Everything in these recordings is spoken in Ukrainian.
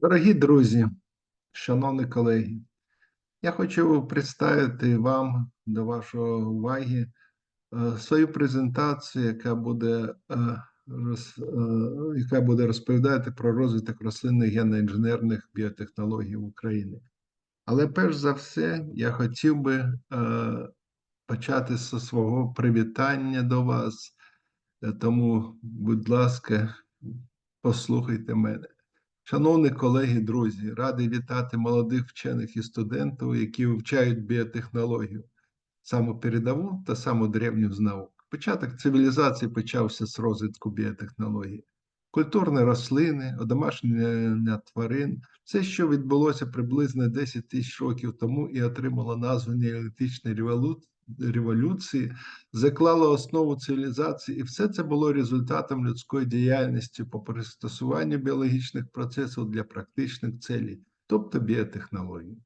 Дорогі друзі, шановні колеги, я хочу представити вам до вашої уваги е, свою презентацію, яка буде, е, е, яка буде розповідати про розвиток рослинних генно-інженерних біотехнологій в Україні. Але перш за все, я хотів би почати зі свого привітання до вас. Тому, будь ласка, послухайте мене. Шановні колеги, друзі, радий вітати молодих вчених і студентів, які вивчають біотехнологію, саму передову та саму древню з наук. Початок цивілізації почався з розвитку біотехнологій. Культурні рослини, одомашнення тварин, все, що відбулося приблизно 10 тисяч років тому і отримало назву неолітичної револю- революції, заклало основу цивілізації, і все це було результатом людської діяльності по пристосуванню біологічних процесів для практичних целей, тобто біотехнології.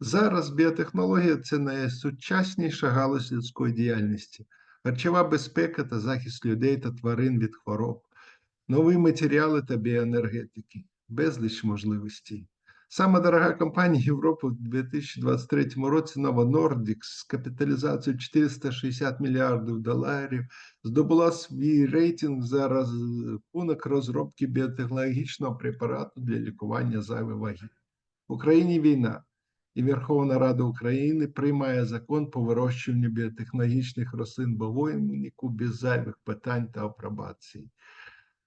Зараз біотехнологія це найсучасніша галузь людської діяльності, харчова безпека та захист людей та тварин від хвороб, нові матеріали та біоенергетики, безліч можливостей. Сама дорога компанія Європи в 2023 році Nova Nordics з капіталізацією 460 мільярдів доларів здобула свій рейтинг за рахунок розробки біотехнологічного препарату для лікування зайвої ваги. В Україні війна, і Верховна Рада України приймає закон по вирощуванню біотехнологічних рослин бавовнику без зайвих питань та апробації.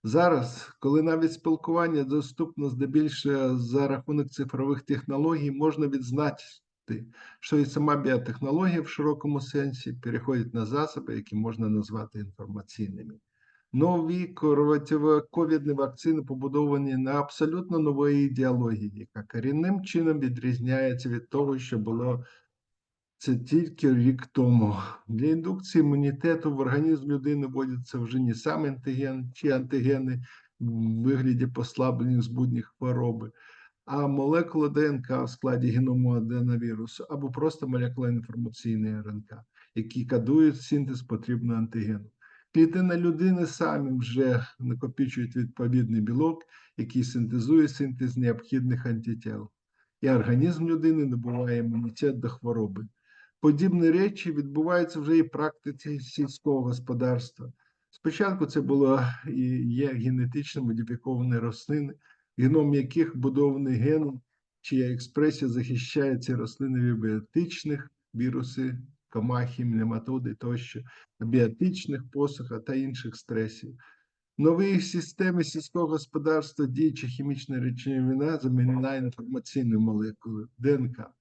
Зараз, коли навіть спілкування доступно здебільшого за рахунок цифрових технологій, можна відзначити, що і сама біотехнологія в широкому сенсі переходить на засоби, які можна назвати інформаційними. Нові ковідні вакцини побудовані на абсолютно нової ідеології, яка корінним чином відрізняється від того, що було це тільки рік тому. Для індукції імунітету в організм людини вводяться вже не сам антиген чи антигени в вигляді послаблених збудних хвороби, а молекула ДНК в складі геному аденовірусу або просто молекула інформаційної РНК, які кодують синтез потрібного антигену. Клітини людини самі вже накопичують відповідний білок, який синтезує синтез необхідних антитіл. І організм людини набуває імунітет до хвороби. Подібні речі відбуваються вже і в практиці сільського господарства. Спочатку це було і є генетично модифіковані рослини, геном яких будований геном, чия експресія захищає ці рослини від біотичних віруси, комахи, нематоди тощо, біотичних посуха та інших стресів. В новій системі сільського господарства діюча хімічна речовина замінена інформаційною молекулою ДНК.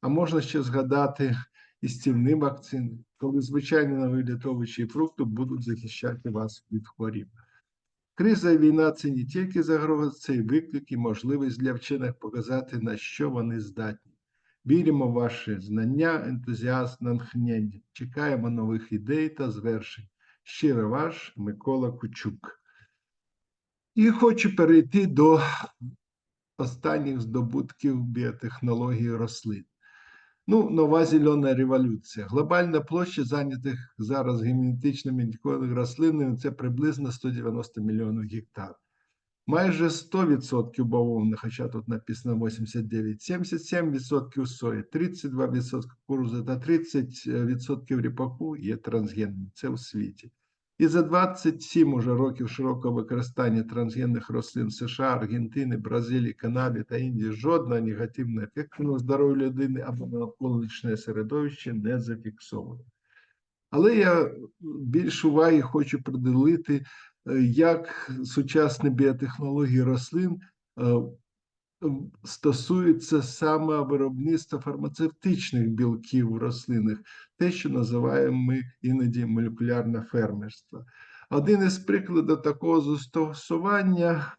А можна ще згадати і стільні вакцини, коли звичайні нові овочі і фрукти будуть захищати вас від хворіб. Криза і війна це не тільки загроза, це й виклик і можливість для вчених показати, на що вони здатні. Віримо в ваші знання, ентузіазм, натхнення. Чекаємо нових ідей та звершень. Щиро ваш Микола Кучук. І хочу перейти до останніх здобутків біотехнології рослин. Ну, нова зелена революція. Глобальна площа зайнятих зараз генетичними модифікованими рослинами це приблизно 190 мільйонів гектар. Майже 100% бавовни, хоча тут написано 89, 77% сої, 32% кукурузи та 30% ріпаку є трансгенними. Це у світі. І за 27 уже років широкого використання трансгенних рослин США, Аргентини, Бразилії, Канаді та Індії жодного негативного ефекту на здоров'я людини або на навколишнє середовище не зафіксовано. Але я більш уваги хочу приділити, е, як сучасні біотехнології рослин е, стосуються саме виробництва фармацевтичних білків в рослинах, те, що називаємо ми іноді молекулярне фермерство. Один із прикладів такого застосування,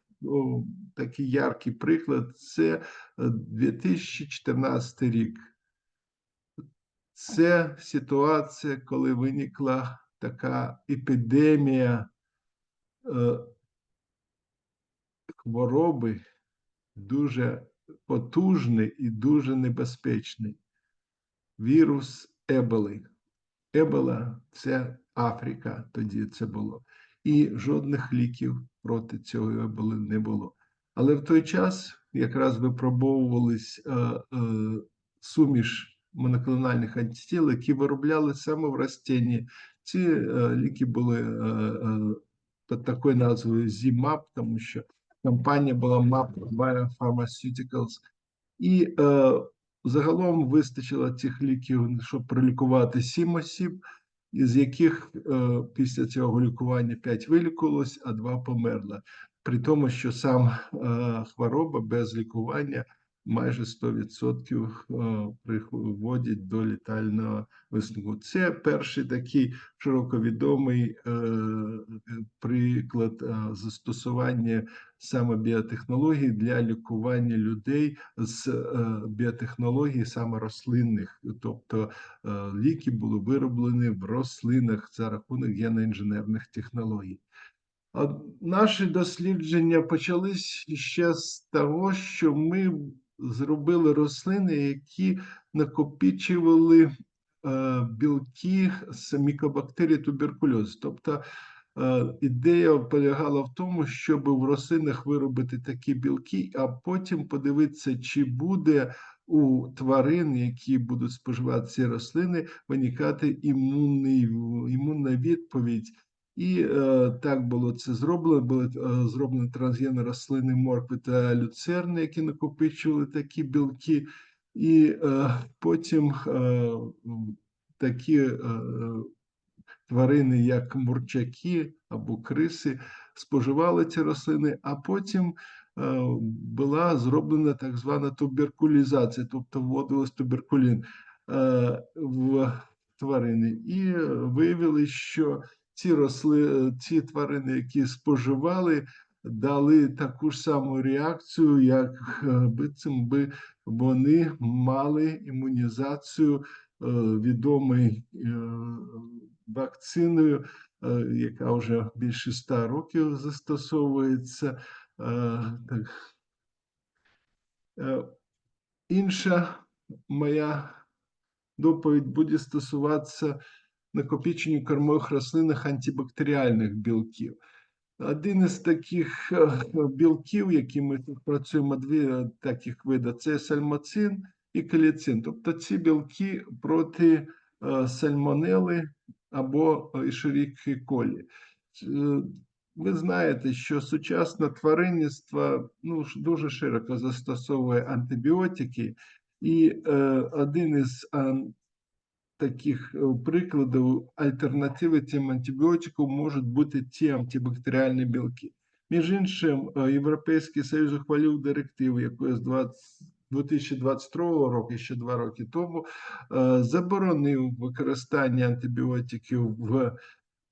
такий яркий приклад, це е, 2014 рік. Це ситуація, коли виникла така епідемія е, хвороби, дуже потужний і дуже небезпечний вірус Еболи. Ебола це Африка, тоді це було. І жодних ліків проти цього еболи не було. Але в той час якраз випробовувались е, е, суміш моноклональних антитіл, які виробляли саме в растінні. Ці е, ліки були е, е, під такою назвою ZMAP, тому що компанія була MAP Biopharmaceuticals. І е, загалом вистачило цих ліків, щоб пролікувати сім осіб, із яких е, після цього лікування п'ять вилікувалось, а два померли. При тому, що сам е, хвороба без лікування майже 100% е, приводить до літального висновку. Це перший такий широковідомий е, приклад е, застосування саме біотехнологій для лікування людей з біотехнологій саме рослинних, тобто ліки були вироблені в рослинах за рахунок геноінженерних технологій. Наші дослідження почались ще з того, що ми зробили рослини, які накопичували е, білки з мікобактерій туберкульозу. Тобто е, ідея полягала в тому, щоб в рослинах виробити такі білки, а потім подивитися, чи буде у тварин, які будуть споживати ці рослини, виникати імунний, імунна відповідь. І е, так було це зроблено. Були е, зроблені трансгени рослини моркви та люцерни, які накопичували такі білки, і е, потім е, такі е, тварини, як мурчаки або криси, споживали ці рослини, а потім е, була зроблена так звана туберкулізація, тобто вводилось туберкулін е, в тварини, і виявили, що ці росли, ці тварини, які споживали, дали таку ж саму реакцію, як е, би би вони мали імунізацію е, відомою е, вакциною, яка вже більше ста років застосовується. Так. Інша моя доповідь буде стосуватися накопиченню кормових рослинних антибактеріальних білків. Один із таких е, білків, які ми тут працюємо, дві е, таких види, це сальмоцин і каліцин. Тобто ці білки проти е, сальмонели або ішеріки колі. Ви знаєте, що сучасне тваринництво ну, дуже широко застосовує антибіотики, і е, один із таких е, прикладів альтернативи цим антибіотикам можуть бути ті антибактеріальні білки. Між іншим, Європейський Союз ухвалив директиву, яку з 20 2022 року, ще два роки тому, е, заборонив використання антибіотиків в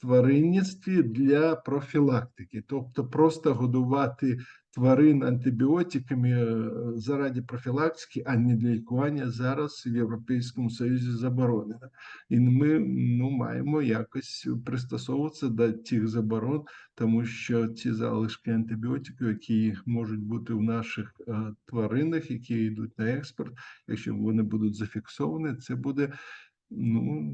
тваринництві для профілактики, тобто просто годувати тварин антибіотиками е, заради профілактики, а не для лікування зараз в Європейському Союзі заборонено. І ми ну, маємо якось пристосовуватися до тих заборон, тому що ці залишки антибіотиків, які можуть бути в наших е, тваринах, які йдуть на експорт, якщо вони будуть зафіксовані, це буде ну,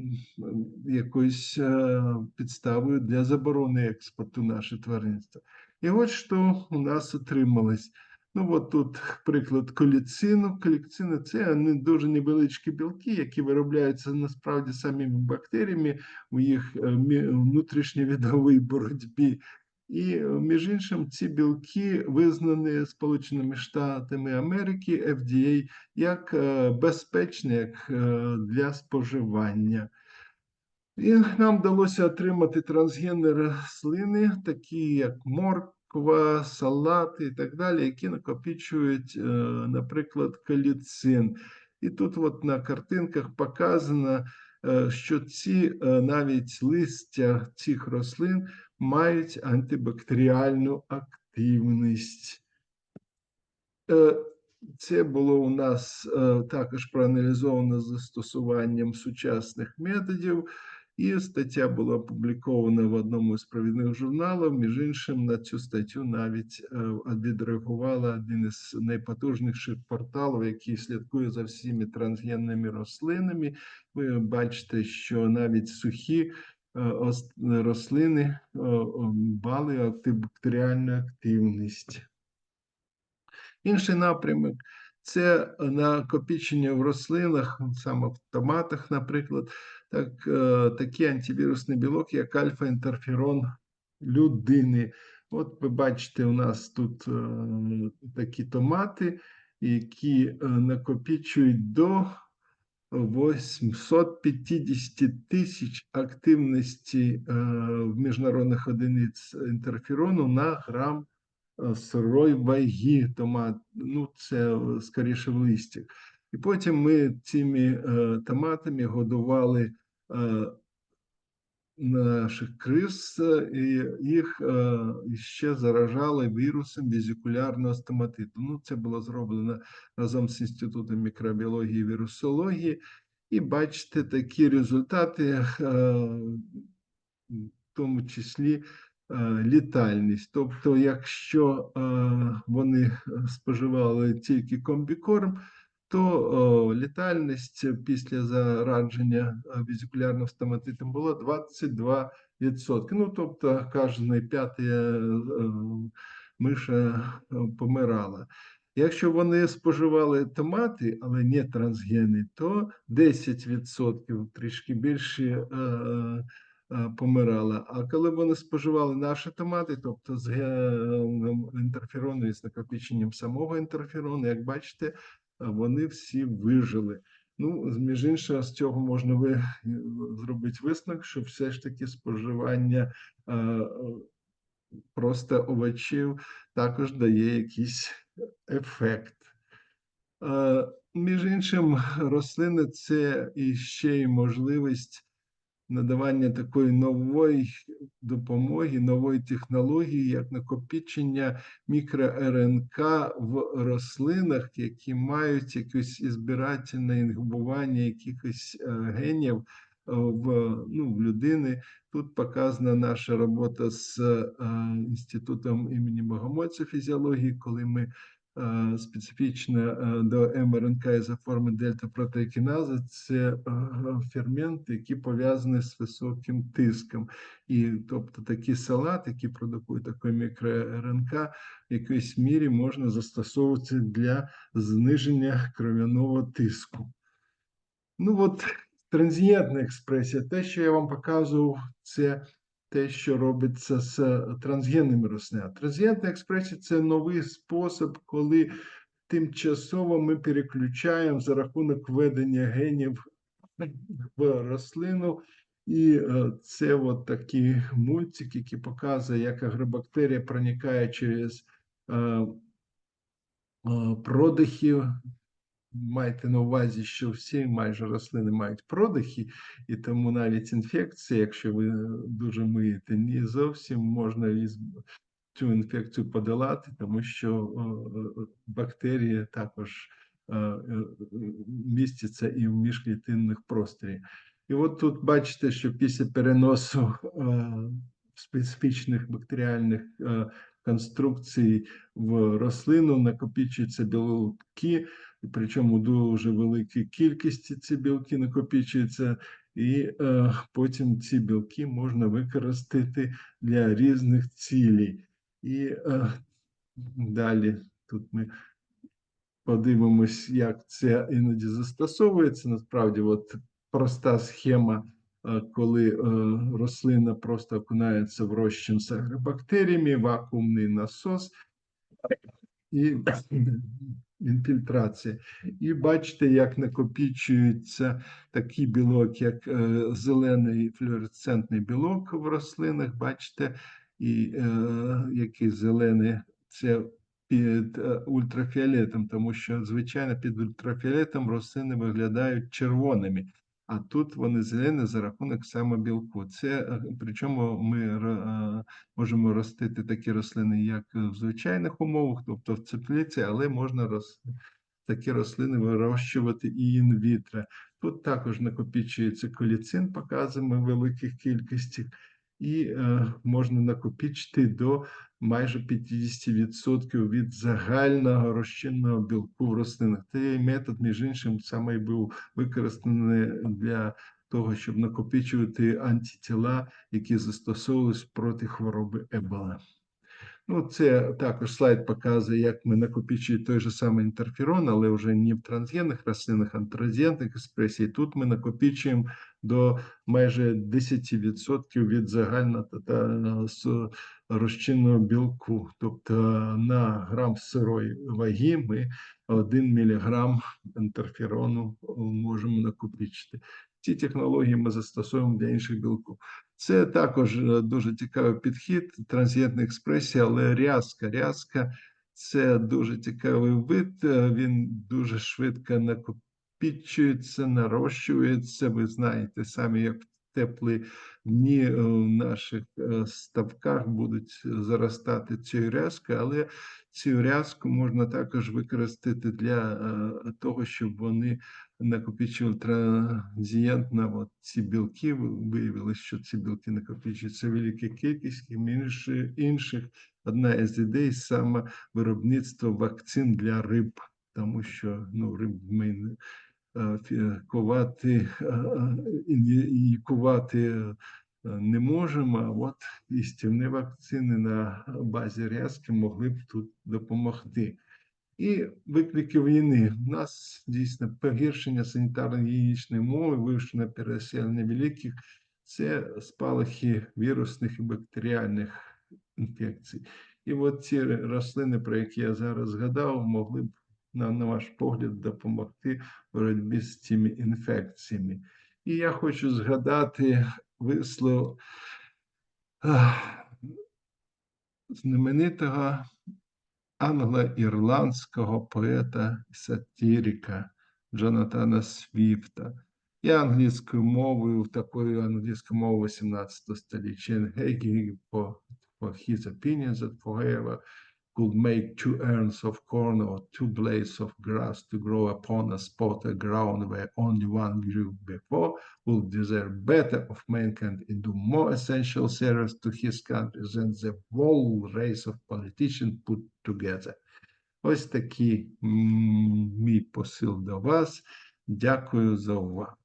якоюсь е, підставою для заборони експорту наше тваринство. І от що у нас отрималось. Ну, от тут приклад коліцину. Коліцину це не дуже невеличкі білки, які виробляються насправді самими бактеріями у їх е, внутрішньовідовій боротьбі. І, між іншим, ці білки визнані Сполученими Штатами Америки FDA як е, безпечні як е, для споживання. І нам вдалося отримати трансгенні рослини, такі як морква, салати і так далі, які накопичують, е, наприклад, каліцин. І тут от на картинках показано, що ці навіть листя цих рослин мають антибактеріальну активність. Е, це було у нас е, також проаналізовано застосуванням сучасних методів, і стаття була опублікована в одному з провідних журналів. Між іншим, на цю статтю навіть е, відреагувала один із найпотужніших порталів, який слідкує за всіми трансгенними рослинами. Ви бачите, що навіть сухі рослини е, мали антибактеріальну активність. Інший напрямок це накопичення в рослинах, саме в томатах, наприклад, так, е, такий антивірусний білок, як альфа-інтерферон людини. От ви бачите, у нас тут е, такі томати, які е, накопичують до 850 тисяч активності в міжнародних одиниць інтерферону на грам е, сирої ваги томат. Ну, це е, скоріше в листі. І потім ми цими е, томатами годували наших криз, е, і їх е, ще заражали вірусом візикулярного стоматиту. Ну, це було зроблено разом з Інститутом мікробіології і вірусології. І бачите такі результати, е, в тому числі літальність. Тобто, якщо вони споживали тільки комбікорм, то літальність після зарадження е, візикулярним стоматитом була 22%. Ну, тобто, кожна п'ята е, миша е, помирала. Якщо вони споживали томати, але не трансгени, то 10% трішки більше помирала. А коли вони споживали наші томати, тобто з інтерферону і з накопиченням самого інтерферону, як бачите, вони всі вижили. Ну, між іншим, з цього можна ви зробити висновок, що все ж таки споживання е, просто овочів також дає якийсь ефект. Е, Між іншим, рослини це і ще й можливість надавання такої нової допомоги, нової технології, як накопичення мікро-РНК в рослинах, які мають якесь ізбирательне інгубування якихось е, генів е, в ну, в людини. Тут показана наша робота з е, інститутом імені Богомольця фізіології, коли ми Е, специфічне е, до МРНК за форми дельта-протеїкінази – це е, ферменти, які пов'язані з високим тиском. І тобто такі салати, які продукують такий мікро-РНК, в якійсь мірі можна застосовувати для зниження кров'яного тиску. Ну от транзієнтна експресія, те, що я вам показував, це те, що робиться з трансгенними рослинами. Трансгенна експресія це новий спосіб, коли тимчасово ми переключаємо за рахунок введення генів в рослину. І е, це от такий мультик, який показує, як агробактерія проникає через е, е, продихи Майте на увазі, що всі майже рослини мають продихи, і тому навіть інфекція, якщо ви дуже миєте, не зовсім можна цю інфекцію подолати, тому що бактерії також містяться і в міжклітинних просторі. І от тут бачите, що після переносу специфічних бактеріальних конструкцій в рослину накопичуються білки причому дуже великій кількості ці білки накопичуються, і е, потім ці білки можна використати для різних цілей. І е, далі тут ми подивимось, як це іноді застосовується. Насправді, от проста схема. Е, коли е, рослина просто окунається в розчин з агробактеріями, вакуумний насос, і інфільтрація. І бачите, як накопічується такий білок, як е, зелений флюоресцентний білок в рослинах. Бачите, і е, який зелений це під е, ультрафіолетом, тому що, звичайно, під ультрафіолетом рослини виглядають червоними. А тут вони зелені за рахунок саме білку. Це е, причому ми е, можемо ростити такі рослини, як в звичайних умовах, тобто в теплиці, але можна роз... такі рослини вирощувати і інвітро. Тут також накопичується коліцин, показуємо в великих кількостях і е, можна накопичити до майже 50% від загального розчинного білку в рослинах. Цей метод, між іншим, саме був використаний для того, щоб накопичувати антитіла, які застосовувалися проти хвороби Ебола. Ну, це також слайд показує, як ми накопичуємо той же самий інтерферон, але вже не в трансгенних рослинах, а в транзієнтних експресій. Тут ми накопичуємо до майже 10% від загального розчинного білку. Тобто на грам сирої ваги ми 1 мг інтерферону можемо накопичити. Ці технології ми застосуємо для інших білків. Це також е, дуже цікавий підхід, трансієнтна експресія, але рязка. Рязка це дуже цікавий вид. е, Він дуже швидко накопичується, нарощується. Ви знаєте самі, як в теплі дні е, в наших е, ставках будуть заростати цією рязкою, але цю рязку можна також використати для е, того, щоб вони накопичували транзієнтно от ці білки. Виявилось, що ці білки накопичуються велика кількість, і інші, інших. Одна із ідей саме виробництво вакцин для риб, тому що ну, риб ми е, ковати е, е, і кувати е, не можемо. А от істівні вакцини на базі рязки могли б тут допомогти. І виклики війни. У нас дійсно погіршення санітарно-гігієнічної мови, вивчення переселення великих це спалахи вірусних і бактеріальних інфекцій. І от ці рослини, про які я зараз згадав, могли б, на, на ваш погляд, допомогти в боротьбі з цими інфекціями. І я хочу згадати вислов знаменитого англо-ірландського поета і сатирика Джонатана Свіфта. Я англійською мовою, такою англійською мовою 18 століття Гегі for, for his opinions that forever could make two earns of corn or two blades of grass to grow upon a spot of ground where only one grew before will deserve better of mankind and do more essential service to his country than the whole race of politicians put together. Ось такий м, мій посил до вас. Дякую за увагу.